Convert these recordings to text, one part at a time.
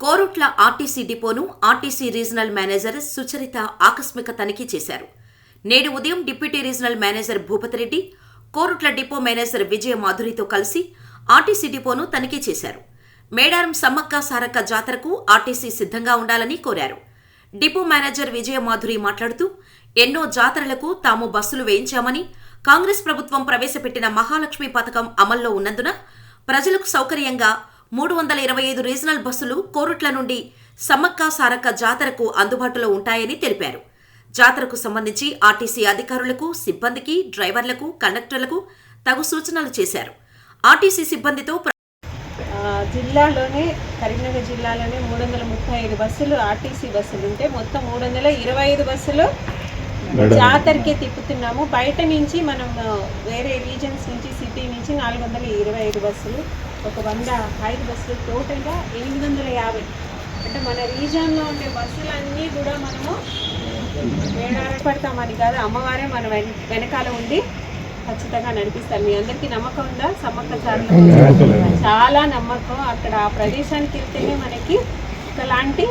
Korutla RTC డిపోను RTC regional manager Sucharitha ఆకస్మిక తనిఖీ చేశారు. నేడు ఉదయం deputy regional manager Bhupathireddy Korutla depot manager Vijaya మాధురితో కలిసి ఆర్టీసీ డిపోను తనిఖీ చేశారు. మేడారం సమ్మక్క సారక్క జాతరకు ఆర్టీసీ సిద్ధంగా ఉండాలని కోరారు. డిపో మేనేజర్ విజయ మాధురి మాట్లాడుతూ ఎన్నో జాతరలకు తాము బస్సులు వేయించామని కాంగ్రెస్ ప్రభుత్వం ప్రవేశపెట్టిన మహాలక్ష్మి పథకం అమల్లో ఉన్నందున ప్రజలకు సౌకర్యంగా మూడు వందల ఇరవై ఐదు రీజనల్ బస్సులు కోరుట్ల నుండి సమ్మక్క సారక్క జాతరకు అందుబాటులో ఉంటాయని తెలిపారు. జాతరకు సంబంధించి ఆర్టీసీ అధికారులకు సిబ్బందికి డ్రైవర్లకు కండక్టర్లకు తగు సూచనలు చేశారు. ఆర్టీసీ సిబ్బందితో జిల్లాలోనే కరీంనగర్ జిల్లాలోనే మూడు వందల ముప్పై ఐదు బస్సులు ఆర్టీసీ బస్సులు ఉంటే మొత్తం మూడు వందల ఇరవై ఐదు బస్సులు జాతరకే తిప్పుతున్నాము. బయట నుంచి మనం వేరే రీజన్స్ నుంచి సిటీ నుంచి నాలుగు వందల ఇరవై ఐదు బస్సులు ఒక వంద ఐదు బస్సులు టోటల్గా ఎనిమిది వందల యాభై. అంటే మన రీజన్లో ఉండే బస్సులన్నీ కూడా మనము వేడాడ పడతామని కాదు అమ్మవారే మన వెన్ వెనకాల ఉండి ఖచ్చితంగా నడిపిస్తారు. మీ అందరికీ నమ్మకం ఉందా? సమ్మక్క సార్లు చాలా నమ్మకం. అక్కడ ఆ ప్రదేశానికి వెళ్తేనే మనకి ఒకలాంటి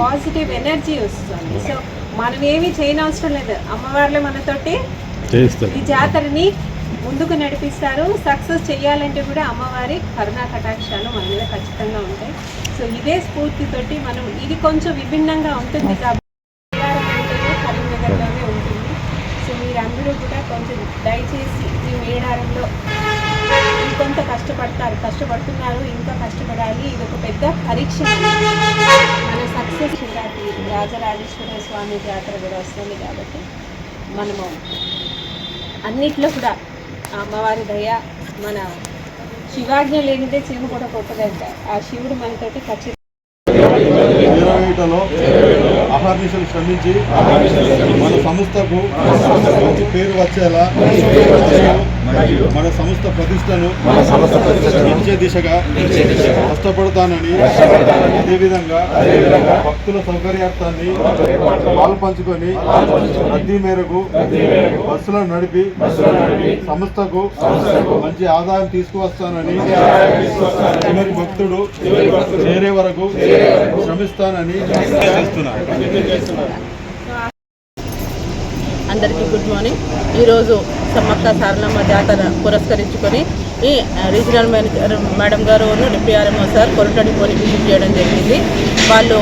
పాజిటివ్ ఎనర్జీ వస్తుంది. సో మనం ఏమీ చేయనవసరం లేదు. అమ్మవార్లే మనతోటి ఈ జాతరని ముందుకు నడిపిస్తారు. సక్సెస్ చేయాలంటే కూడా అమ్మవారి కరుణా కటాక్షాలు మన మీద ఖచ్చితంగా ఉంటాయి. సో ఇదే స్ఫూర్తితోటి మనం ఇది కొంచెం విభిన్నంగా ఉంటుంది కాబట్టి కరీంనగర్లోనే ఉంటుంది. సో మీరందరూ కూడా కొంచెం దయచేసి ఈ మేడారంలో ఇంకొంత కష్టపడతారు కష్టపడుతున్నారు ఇంకా కష్టపడాలి. ఇది ఒక పెద్ద పరీక్ష. మన సక్సెస్ శివరాత్రి రాజరాజేశ్వర స్వామి జాతర కూడా వస్తుంది కాబట్టి మనము అన్నిట్లో కూడా అమ్మవారి దయ మన శివాజ్ఞ లేనిదే చీమ కూడా కొట్టదంట. ఆ శివుడు మనతోటి ఖచ్చితంగా అహర్నిశలు శ్రమించి మన సంస్థకు మంచి పేరు వచ్చేలా మరియు మన సంస్థ ప్రతిష్టను ఇచ్చే దిశగా కష్టపడతానని అదేవిధంగా భక్తుల సౌకర్యార్థాన్ని పాలు పంచుకొని రద్దీ మేరకు బస్సులను నడిపి సంస్థకు మంచి ఆదాయం తీసుకువస్తానని చివరి భక్తుడు చేరే వరకు శ్రమిస్తానని చేస్తున్నాను. అందరికీ గుడ్ మార్నింగ్. ఈరోజు సమ్మక్క సారలమ్మ జాతర పురస్కరించుకొని ఈ regional manager madam garu deputy RMO sir కొరటడి డిపోని విజిట్ చేయడం జరిగింది. వాళ్ళు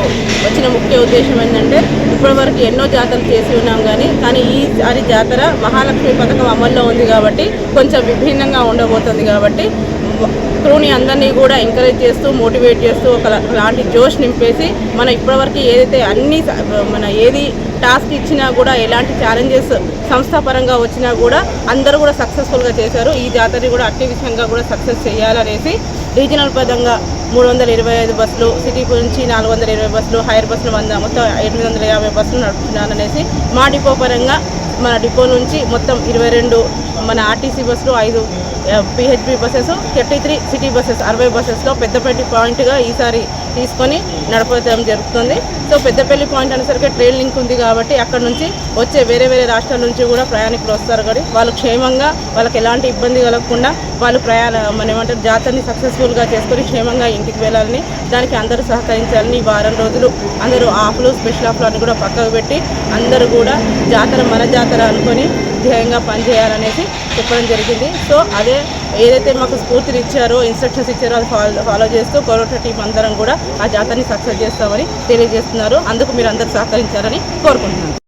వచ్చిన ముఖ్య ఉద్దేశం ఏంటంటే ఇప్పటివరకు ఎన్నో జాతరలు చేసి ఉన్నాం కానీ కానీ ఈసారి జాతర మహాలక్ష్మి పథకం అమల్లో ఉంది కాబట్టి కొంచెం విభిన్నంగా ఉండబోతుంది కాబట్టి క్రూని అందరినీ కూడా ఎంకరేజ్ చేస్తూ మోటివేట్ చేస్తూ ఒక లాంటి జోష్ నింపేసి మన ఇప్పటివరకు ఏదైతే అన్ని మన ఏది టాస్క్ ఇచ్చినా కూడా ఎలాంటి ఛాలెంజెస్ సంస్థాపరంగా వచ్చినా కూడా అందరూ కూడా సక్సెస్ఫుల్గా చేశారు. ఈ జాతరని కూడా అట్టి విషయంగా కూడా సక్సెస్ చేయాలనేసి రీజనల్ పదంగా మూడు వందల ఇరవై ఐదు బస్సులు సిటీ నుంచి నాలుగు వందల ఇరవై బస్సులు హైర్ బస్సులు వంద మొత్తం ఎనిమిది వందల యాభై బస్సులు నడుపుతున్నాననేసి మా డిపో పరంగా మన డిపో నుంచి మొత్తం ఇరవై రెండు మన ఆర్టీసీ బస్సులు ఐదు PHB buses thirty three city buses అరవై బస్సెస్లో పెద్దపల్లి పాయింట్గా ఈసారి తీసుకొని నడపడం జరుగుతుంది. సో పెద్దపల్లి పాయింట్ అనేసరికి ట్రైన్ లింక్ ఉంది కాబట్టి అక్కడ నుంచి వచ్చే వేరే వేరే రాష్ట్రాల నుంచి కూడా ప్రయాణికులు వస్తారు కాబట్టి వాళ్ళు క్షేమంగా వాళ్ళకి ఎలాంటి ఇబ్బంది కలగకుండా వాళ్ళు ప్రయాణ మన ఏమంటారు జాతరని సక్సెస్ఫుల్గా చేసుకొని క్షేమంగా ఇంటికి వెళ్ళాలని దానికి అందరూ సహకరించాలని వారం రోజులు అందరూ ఆఫ్లు స్పెషల్ ఆఫ్లు అని కూడా పక్కకు పెట్టి అందరూ కూడా జాతర మన జాతర అనుకొని ధ్యేయంగా పనిచేయాలనేసి చెప్పడం జరిగింది. సో అదే ఏదైతే మాకు స్ఫూర్తిని ఇచ్చారో ఇన్స్ట్రక్షన్స్ ఇచ్చారో అది ఫాలో ఫాలో చేస్తూ కరోటా టీం అందరం కూడా ఆ జాతరని సక్సెస్ చేస్తామని తెలియజేస్తున్నారు. అందుకు మీరు అందరూ సహకరించాలని కోరుకుంటున్నాను.